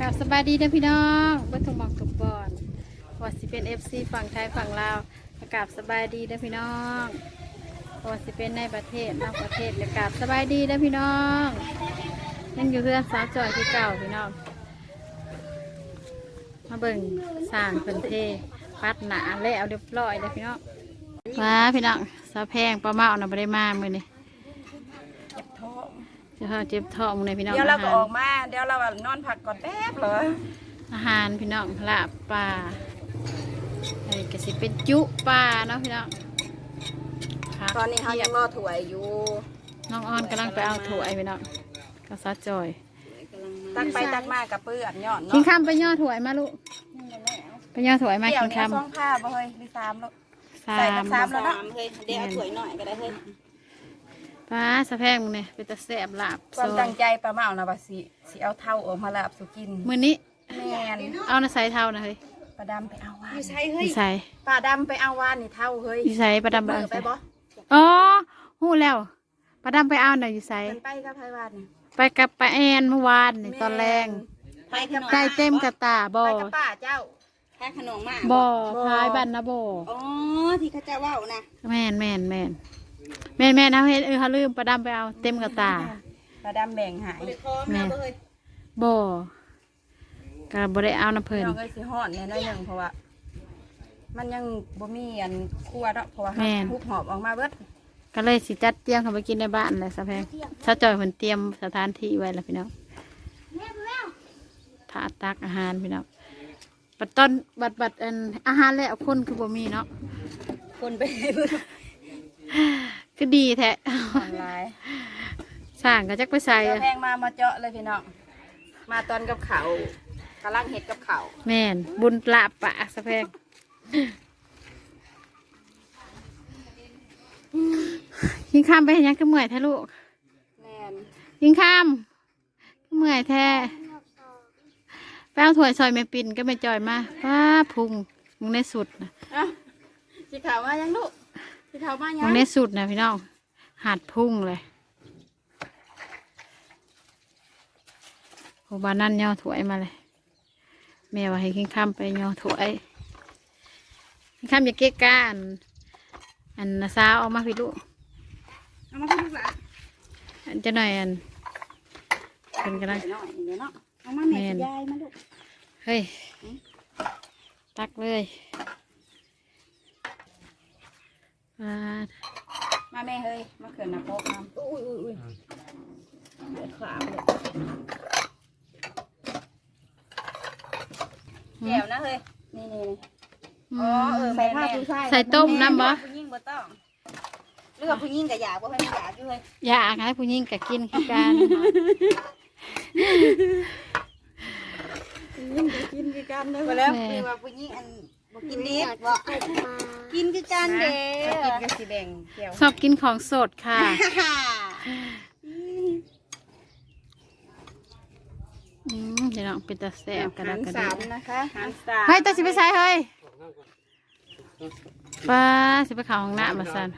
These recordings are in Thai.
กับสบายดีเด้อพี่น้องเบ่ทุกหมองทุกบอนว่าสิเป็น FC ฝั่งไทยฝั่งลาวกับสบายดีเด้อพี่น้องว่าสิเป็นในประเทศนอกประเทศกับสบายดีเด้อพี่น้องยังอยู่เพื่อนสาวจอยที่เก่าพี่น้อง มาเบิ่งสร้างเพิ่นเทปัดหนาแล้วเรียบร้อยเลยพี่น้องว้าพี่น้องสาวแพงปลาเมาน่ะบ่ได้มามือนี้เจ็บท้องเจะเจ็บท้องมื้อนี้พี่น้องเดี๋ยวเราก็อาอหารอกมา เดี๋ยวเราอะนอนพักก่อนแป๊บเหรออาหารพี่น้องลาบปลาอันนี้ก็สิเป็นจุปลาเนาะพี่น้องครับตอนนี้เขายังรอถั่วยอยู่น้องอ้อนกำลังไปเอาถั่วไอ้พี่น้องก็ซัดจอย ตักไปตักมากับเปื้อนย่อนกินเนาะข้ามไปย่อถั่วมาลูกไปย่อถั่วมาเกี่ยวกินเนี่ยข้ามซองผ้าบ่เฮ้ยมีสามแล้วสาใส่มกับสามแล้วเนาะเฮ้ยเดี๋ยวเอาถ้วยหน่อยก็ได้เฮ้ย ปลาสะแพงมึงเนี่ยเป็นตะแสบลาบความซอตั้ยงใจปลาเมานะว่าสิสิเอาเท่าออกมาลาบสุกินมื้อนี้แม่นเอานะใส่เท่านะเฮ้ยปลาดำไปเอาวานใช่อเฮ้ยยู่ใส่ปลาดำไปเอาวานนี่เท่าเฮ้ยอยู่ใส่ปลาดำไปเบิเอากไปใส่บ่อ๋อหู้แล้วปลาดำไปเอาน่ะอยู่ใส่เป็นไปกับไผวานนี่ไปกับปลาแอนเมื่อวานนี่ตอนแรงไปขนมไก่เต็มกระตาบ่ไปกับป้าเจ้าแค่ขนมมากบ่พายบันนะบ่อ๋อที่เขาจะว่าวนะแม่นแม่นแม่น แม่นแม่นเอาเฮ็ดเออเขาลืมประดำไปเอาเต็มกระตาปลาดำแบ่งหายบริคอมนะเฮ้ยบ่ก็บ่ได้เอาน้ำเพิ่นน้องเอ้ยสิฮ้อนแน่น้อยหนึงเพราะว่า มันยังบ่มีอันครัวเนาะเพราะว่าแม่นทุบหอบออกมาเบิดก็เลยสิจัดเตรียมเข้าไปกินในบ้านเลยซะแพงซะจอยเพิ่นเตรียมสถานที่ไว้แล้วพี่น้องถาตักอาหารพี่น้องบัดตอนบัดบัดอันอาหารแล้วคนคือบ่มีเนาะคนไป คือดีแท้ออนไลน์สร้างก็จักไปใส่เจ้าอะแพงมามาเจาะเลยพี่น้อง มาตอนกับเขาวกำลังเห็ดกับเขาวแม่น บุญลาบปะซะแพงยิงข้ามไปเห็นยังก็เมื่อยแท้ลูก แม่นยิงข้ามก็เมื่อยแท้แป้งถั่วยซอยไม่ปิ่นก็ไม่จอยมาว้าพุงมึงในสุดนะ เอ้าสีขาวมายังลูก สีขาวมายัมึงงในสุดนะพี่น้องหาดพุ่งเลยโอบานั่นย่อถวยมาเลย แม่ว่าให้กินข้ามไปย่อถวยกินข้ามอย่าเก๊กกาอันอันนาซาวเอามาพี่ลูกเอามาให้ลูกหลานอันจะหน่อยอันเป็นกำลังหน่อยเดี๋ยวเนาะเอามาแม่ยายมาลูกเฮ้ย ตักเลย ปาดมาแม่เฮ้ยมาเขินนะโป๊กน้ำอุ้ยอุ้ยอุ้ยเดือดขาวเลยแก้วนะเฮ้ยนี่นี่นี่อ๋อเออใส่แม่ผ้าแม่ผู้ชายใส่ต้มน้ำบ่ผู้หญิงบ่ต้องเลือกผู้หญิงกับยาบ่ให้มันยาอยู่เลยอยากให้ผู้หญิงกับกินคือกันกินกี่กันเลยบ่แล้วคือว่าผู้หญิงอัน บ่กินดิบบ่กินคือกันเด้กินกันสีแดงแก้วชอบกินของสดค่ะฮ่าอืมเดี๋ยวน้องเป็นตาแสบกระดักกระสาดิมนะคะหันสามเฮ้ยตาสิไปใส่เฮ้ยป้าสิไปเข่าห้องน้ำมาสัน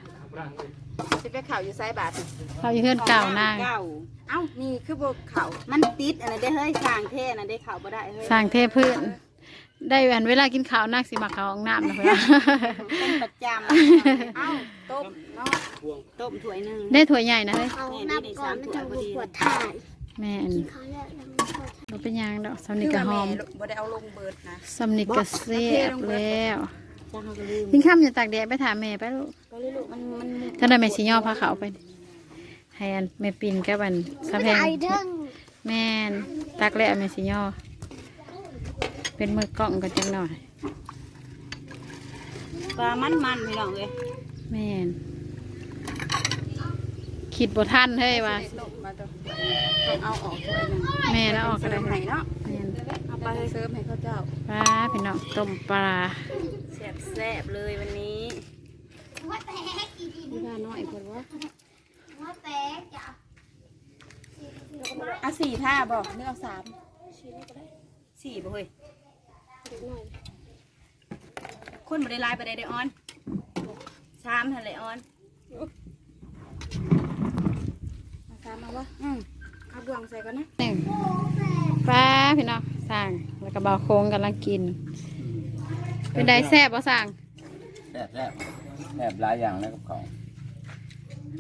สิไปเข่าอยู่ไซบาทเขาอยู่เพื่อนเก่านางเก่าเอ้านี่คือบ่เข่ามันติดอะไรได้เฮ้ยสร้างเท่นะได้เข่าบ่ได้เฮ้ยสร้างเทพื้น ได้อันเวลากินข้าวนางสิมาเข่าห้องน้ำนะเพื่อนเป็นประจเอ้าต้มเนาะำต้มถ้วยหนึงได้ถั่วใหญ่นะเฮ้ยเขานับก่อนมันจะบุปวดถ่ายแม่นเขาเรียกยังไม่พอเราเป็นหยังดอกสำนิกกะหอมบ่ได้เอาลงเบิดนะสำนิกกะเสียบแล้วจ้าเขาก็ลืมทิ้งข้ามอย่าตากแดดไปถามแม่ไปลูกก็เลยลูกมันมันถ้าได้แม่สิย่อพาเขาไปให้อันแม่ปิ่นกับอันสะแพงไอเด้งแม่นตักแล้วแม่สิย่อ เป็นมือกล้องกันจังหน่อยปลามันมันพี่น้องเอ้ยแม่นคิดบ่ทันเฮ้ยว่าต้มมาตัวต้องเอาออกถ้วยหนึงแม่แล้วออกก็เสริได้มให้เนาะแม่นเอาไปเสริมให้เขาเจ้าปลาพี่น้องต้มปลาแซ่บแซ่บเลยวันนี้ที่บ้านน้อยคนว่าว่าแตกจ้ะอะสี่ท่าบ่เลือกสามสี่บ่เฮ้ย คนบ่ได้หลายไปได้ได้ออนสามทันเลยออนเอาสามมาวะอืมเอาบวงใส่ก่อนนะหนึ่งปลาพี่น้องกับบ่าวโค้งกำลังกิน เป็นไดแซ่บบ่สั่งแซ่บแซ่บแซ่บหลายอย่างแล้วกับเขา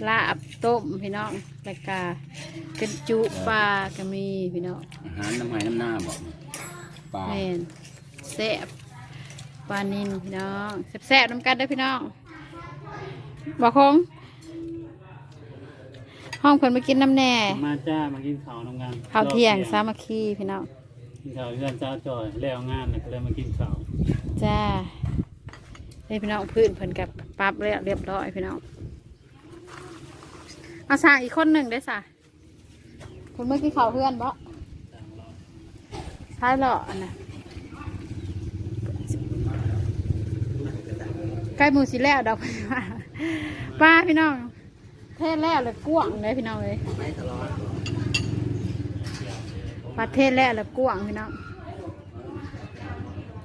ลาบต้มพี่น้องแล้วก็เป็นจุปลาก็มีพี่น้องอาหารน้ำไหน้ำหน้าบอกปลา แม่น แซ่บปลานินพี่น้องแซ่บๆน้ำกันเด้อพี่น้องบ่าวโค้งห้องคนมากินน้ำแหน่ มาจ้ามากินข้าวน้ำกันข้าวเที่ยงสามัคคีพี่น้องกินข้าวเพื่อนเจ้าจอยแล้วงานน่ะก็เลยมากินข้าวจ้าเลยพี่น้องพื้นเพิ่นกับปรั๊บเรียบเรียบร้อยพี่น้องเอาสั่งอีกคนหนึ่งได้สะคุณเมื่อกี้เขาเพื่อนบ่ใช่หรออันน่ะ ใกล้มูสิแล้วดอกป้าพี่น้องเทศแล้วเลยกวางเลยพี่น้องเลยประเทศแล้วเลยกวางพี่น้อง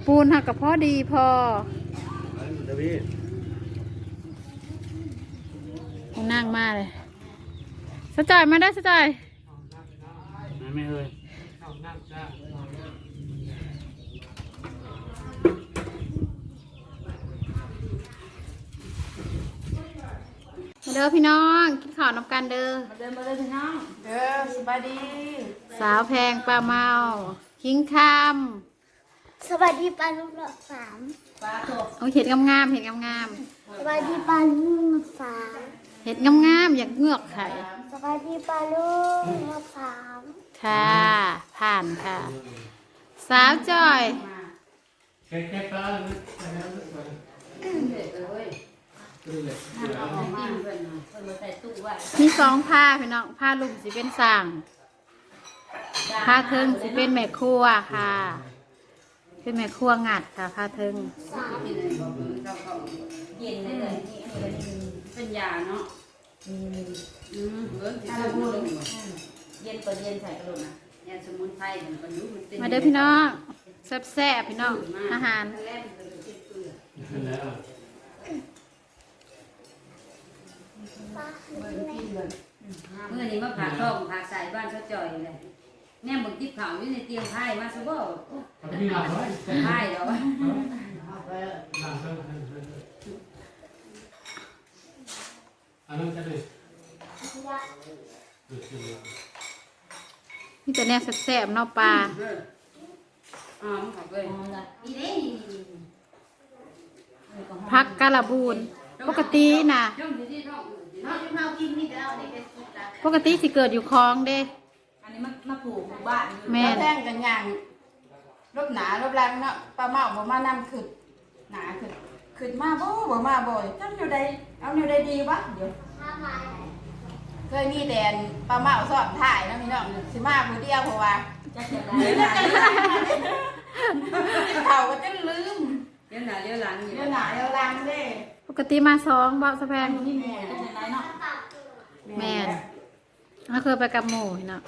ปูนหักกับพ่อดีพอเอานั่งมาเลยสะจมาได้สะจอยนะแม่เอ้ย มาเด้อพี่น้องกินข้าวน้ำกันเด้อเดินมาเลยพี่น้องเด้อสบายดี สาวแพงปลาเมาคิงคสวัสดีปลาลูกหลอกสามปลาตกำเอาเห็ดงามๆเห็ดงามสวัสดีปลาลูกหลอกสามๆเห็ดงามๆอยากเงือกไข่สวัสดีปลาลูกหลอกสามค่ะ ผ่านค่ะ สาวจอย มีสองผ้าพี่น้องผ้าลุ่มสิเป็นสั่งผ้าเทิงสิเป็นแม่ครัวค่ะ เป็นแม่ครัวงัดค่ะผ้าเทิงเย็นได้เลยนี่อันนี้เป็นยาเนาะอืมเบิ้งถ้าเราพูดเย็นตัวเย็นใส่กระโดดนะยาสมุนไพรมันก็ยุ่งมันเต้นมาเด้อพี่น้องแซ่บๆพี่น้องอาหาร เมื่อนี้มาผ่าท้องผ่าใส่บ้านเขาจ่อยเลยแน่มึงติ๊บเขาอยู่ในเตียงไพ่มาซะบ่ไพ่เดี๋ยวนี่จะแนวแซ่บๆเนอกปลาอ๋อมันขับเลยนี่เด้พักกะละบูนปกตินะ ช่วงที่ที่ท้องปกติสิเกิดอยู่คลองเด้ อันนี้มามาปลูกหมู่บ้านอยู่แม่ น แท่งกันอย่างรบหนารบแรงเนาะปลาเมาบ่มานำขึ้นหนาขึ้นขึ้นมาบ่บ่มาบ่อยจังอยู่ใดเอาอยู่ใดดีวะเดี๋ยวเคยมีแต่ปลาเมาสอบถ่ายเนาะพี่น้องสิมาผู้เดียวเพราะว่าจักจะได้เขาก็จะลืมเดี๋ยวหนาเดี๋ยวหลังเดี๋ยวหนาเดี๋ยวหลังเด้ป กติมาสองบ่สะแพงนี่แม่จะไหนเนาะแม่นเราเคยไปกับหมู่เนาะ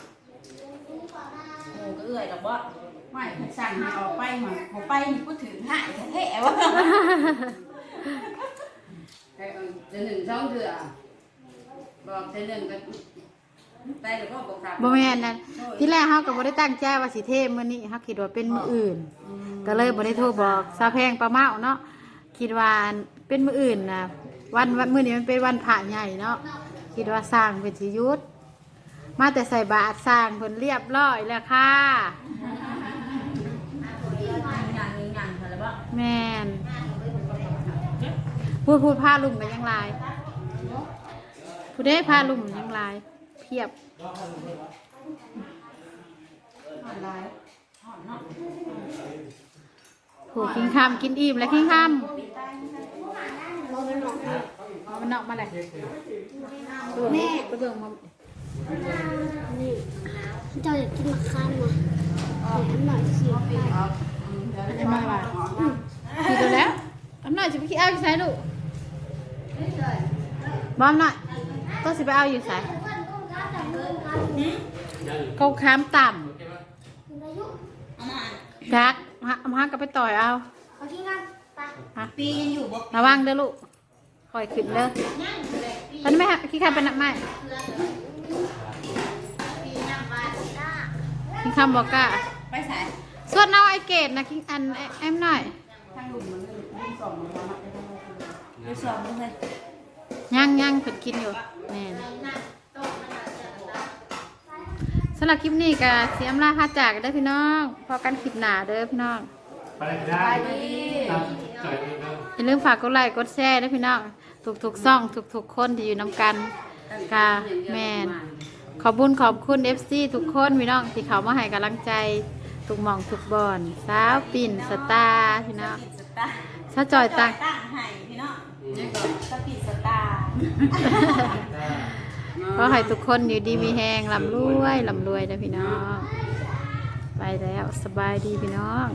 หมูก็เอื่อยดอกบ่ไม่สั่งให้ออกไปหมันออกไปนี่กูถือหายแท้ๆวะเดือนหนึ่งสองเดือนบอกเดือนหนึ่งก็ไปแล้วก็บอกครับบ่แม่นนะที่แรกเฮาก็บ่ได้ตั้งใจว่าสิเทมื้อนี้เฮาคิดว่าเป็นมื้ออื่น ก็เลยบ่ได้โทรบอกซาแพงปลาเมาเนาะ คิดว่าเป็นมืออื่นนะวันวันมื้อนี้มันเป็นวันพระใหญ่เนาะคิดว่าสร้างเป็นสิยุทธมาแต่ใส่บาตรสร้างเพิ่นเรียบร้อยแล้วค่ะ แมนพูดพูดผ้าลุ่มกันยังลายพูดได้ผ้าลุ่มยังลายเพียบอะไร โหกินคำกินอิ่มแล้วกินคำเอามันนอกมาเลยแม่ไปเบิ่งมานี่เจ้าอยากกินมะขามไหมน้ำหน่อยสิไปได้มาว่าคิดดูแล้วอันหน่อยจะไปคิดเอาอยู่ไสลูกบอมหน่อยต้องสิไปเอาอยู่ไสเขาค้ามต่ำจัก มามาก็ไปต่อยเอาเอาที่นั่นไปปียังอยู่บ่ระวังเด้อลูกคอยขึ้นเด้อตอนนี้ไม่ฮะขี้ข้าเป็นนักไม้ขี้ข้าบอกกล้าไปใส่ส่วนเอาไอเกตนะคิงอันแอมหน่อยทั้งหลุมมันเลยลุมสองมันมามัดได้ทั้งหมดเลยไปสอบเลยย่างย่างเพิ่นกินอยู่แม่น สำหรับคลิปนี้ก็เสียมลาพาจากกันเด้อพี่น้องพอกันคลิปหน้าเด้อพี่น้องไปได้ตามใจเด้ออย่าลืมฝากกดไลค์กดแชร์ด้วยพี่น้องทุกๆซ่องทุกๆคนที่อยู่นำกันกาแมนขอบคุญขอบคุณ FC ทุกคนพี่น้องที่เขามาให้กำลังใจทุกหมองทุกบอนสาวปิ่นสตาร์พี่น้องสตาร์สาวจอยตังตั้งให้พี่น้องสปีดสตาร์ ขอให้ทุกคนอยู่ดีมีแหงลำรวยลำรวยนะพี่น้อง ไปแล้วสบายดีพี่น้อง